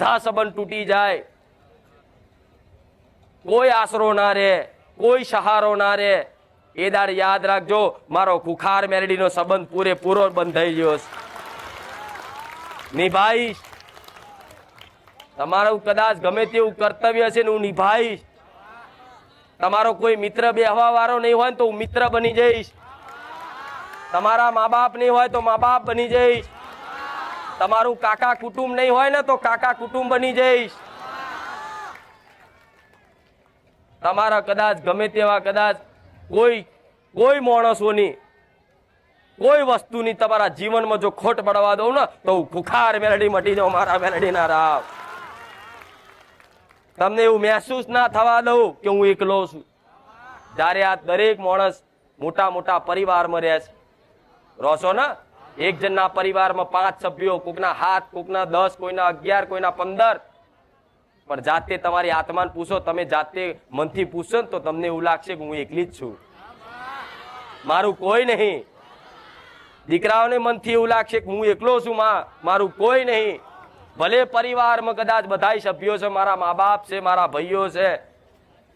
બધા સંબંધ તૂટી જાય. કોઈ આશરો ના રહે કોઈ સહારો ના રહે એ દાડ યાદ રાખજો, મારો ખુખાર મેરડીનો સંબંધ પૂરેપૂરો બંધ થઈ ગયો નિભાઈશ. તમારું કદાચ ગમે તેવું કર્તવ્ય છે ને હું નિભાઈશ. તમારો કોઈ મિત્ર બેહવા વાળો નહીં હોય ને તો હું મિત્ર બની જઈશ. તમારા મા બાપ નહીં હોય તો મા બાપ બની જઈશ. તમારું કાકા કુટુંબ નહીં હોય ને તો કાકા કુટુંબ બની જઈશ. તમારા કદાચ ગમે તેવા કદાચ કોઈ કોઈ માણસોની, કોઈ વસ્તુની તમારા જીવનમાં જો ખોટ પડવા દઉં ને તો હું ખુખાર મેલડી મટી જાઉં મારા મેલડીના રાવ. તમને એવું મહેસૂસ ના થવા દઉં કે હું એકલો છું. જ્યારે આ દરેક માણસ મોટા મોટા પરિવારમાં રહે છે. છો ને? એક જણના પરિવારમાં પાંચ સભ્યો, કોકના હાથ કોકના દસ, કોઈના અગિયાર, કોઈના પંદર. પણ જાતે તમારી આત્માને પૂછો, તમે જાતે મનથી પૂછો ને તો તમને એવું લાગશે કે હું એકલી જ છું. મારું કોઈ નહીં. દીકરાઓને મનથી એવું લાગશે કે હું એકલો છું, માં. મારું કોઈ નહીં. ભલે પરિવારમાં કદાચ બધાય સભ્યો છે, મારા મા બાપ છે, મારા ભાઈઓ છે,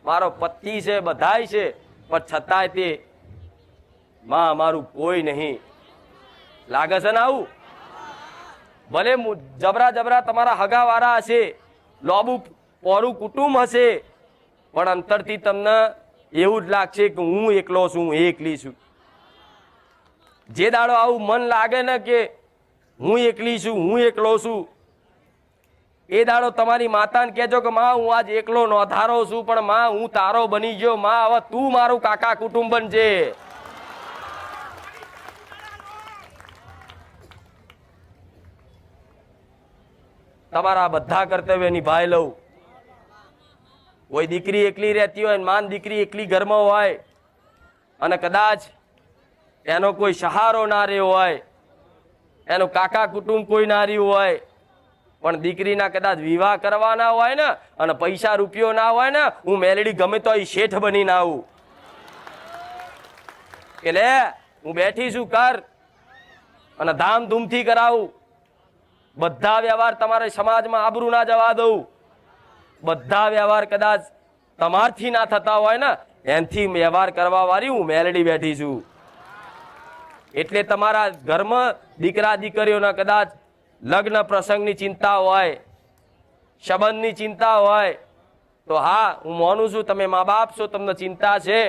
મારો પતિ છે, બધાય છે, પણ છતાંય તે, માં, મારું કોઈ નહીં. લાગે છે ને આવું? ભલે જબરા જબરા તમારા હગાવાળા હશે, લોબુ પોરું કુટુંબ હશે, પણ અંતરથી તમને એવું જ લાગશે કે હું એકલો છું, હું એકલી છું. જે દાડો આવું મન લાગે ને કે હું એકલી છું, હું એકલો છું, એ દાડો તમારી માતાને કહેજો કે માં, હું આજ એકલો નોધારો છું, પણ માં, હું તારો બની ગયો. માં, હવે તું મારું કાકા કુટુંબ બનજે તમારા બધા કર્તવ્ય નિભાઈ લઉં. કોઈ દીકરી એકલી રહેતી હોય માન દીકરી એકલી ઘરમાં હોય અને કદાચ એનો કોઈ સહારો ના રહ્યો હોય, એનું કાકા કુટુંબ કોઈ ના રહ્યું હોય, પણ દીકરીના કદાચ વિવાહ કરવાના હોય ને અને પૈસા રૂપિયો ના હોય ને, હું મેલડી ગમે તો અહીં શેઠ બની ના આવું. એટલે હું બેઠી છું કર અને ધામધૂમથી કરાવું. બધા વ્યવહાર તમારે સમાજમાં આબરૂ ના જવા દઉં. બધા વ્યવહાર કદાચ તમારથી ના થતા હોય ને, એનથી વ્યવહાર કરવા વાળી હું મેલડી બેઠી છું. એટલે તમારા ઘરમાં દીકરા દીકરીઓના કદાચ લગ્ન પ્રસંગની ચિંતા હોય, સંબંધની ચિંતા હોય, તો હા, હું માનું છું તમે મા બાપ છો, તમને ચિંતા છે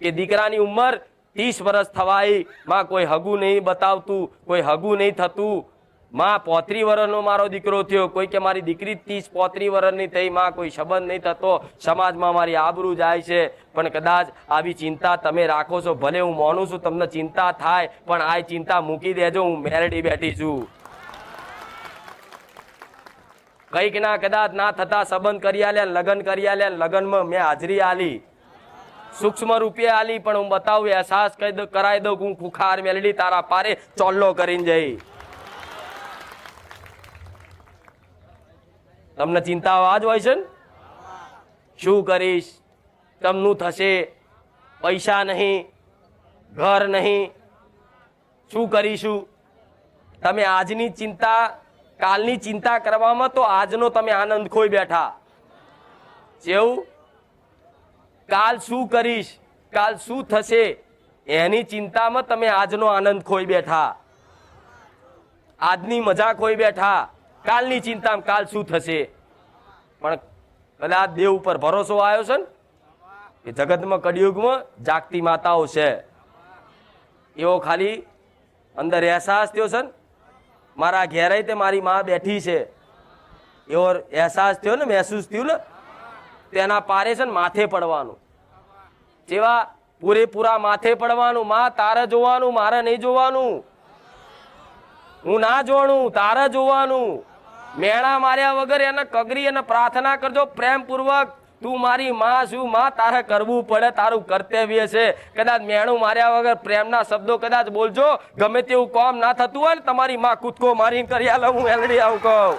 કે દીકરાની ઉંમર ત્રીસ વર્ષ થવાય, માં કોઈ હગું નહીં બતાવતું, કોઈ હગું નહીં થતું. માં, પોત્રી વર્ષનો મારો દીકરો થયો. કોઈ કે મારી દીકરી ત્રીસ પોત્રી વર્ષની થઈ, માં કોઈ સંબંધ નહીં થતો. સમાજમાં મારી આબરૂ જાય છે. પણ કદાચ આવી ચિંતા તમે રાખો છો. ભલે હું માનું છું, તમને ચિંતા થાય, પણ આ ચિંતા મૂકી દેજો. હું મેરડી બેઠી છું. કંઈક ના કદાચ ના થતા સંબંધ કરી આલ્યા લગ્ન કરી આલ્યા લગ્નમાં મેં હાજરી આલી. સૂક્ષ્મ રૂપિયા આલી, પણ હું બતાવું, અહેસાસ કહી દઉં કરાવી દઉં હું ખુખાર મેલડી તારા પારે ચોલ્લો કરીને જઈ. તમને ચિંતાઓ આ જ હોય છે ને? શું કરીશ? તમનું થશે પૈસા નહીં, ઘર નહીં. શું કરીશું? તમે આજની ચિંતા, કાલની ચિંતા કરવામાં તો આજનો તમે આનંદ ખોઈ બેઠા. જેવું? કાલ શું કરીશ? કાલ શું થશે? એની ચિંતામાં તમે આજનો આનંદ ખોઈ બેઠા. આજની મજા ખોઈ બેઠા. કાલની ચિંતામાં કાલ શું થશે? પણ કદાચ દેવ ઉપર ભરોસો આવ્યો છે ને જગતમાં કડિયુગમાં જાગતી માતાઓ છે. એવો ખાલી અંદર અહેસાસ થયો છે ને, મારા ઘેરે તે મારી માં બેઠી છે. એવો અહેસાસ થયો ને, મહેસૂસ થયું ને, તેના પારે છે ને માથે પડવાનું. જેવા પૂરેપૂરા માથે પડવાનું, માં તારે જોવાનું, મારે નહીં જોવાનું. હું ના જોવાનું તારે જોવાનું. મેણા માર્યા વગર એને કગરી અને પ્રાર્થના કરજો. પ્રેમપૂર્વક તું મારી માં શું માં તારે કરવું પડે, તારું કર્તવ્ય છે. કદાચ મેણું માર્યા વગર પ્રેમના શબ્દો કદાચ બોલજો. ગમે તેવું કામ ના થતું હોય ને, તમારી માં કૂદકો મારીને કરી આલો, હું એલડી આવું કહું.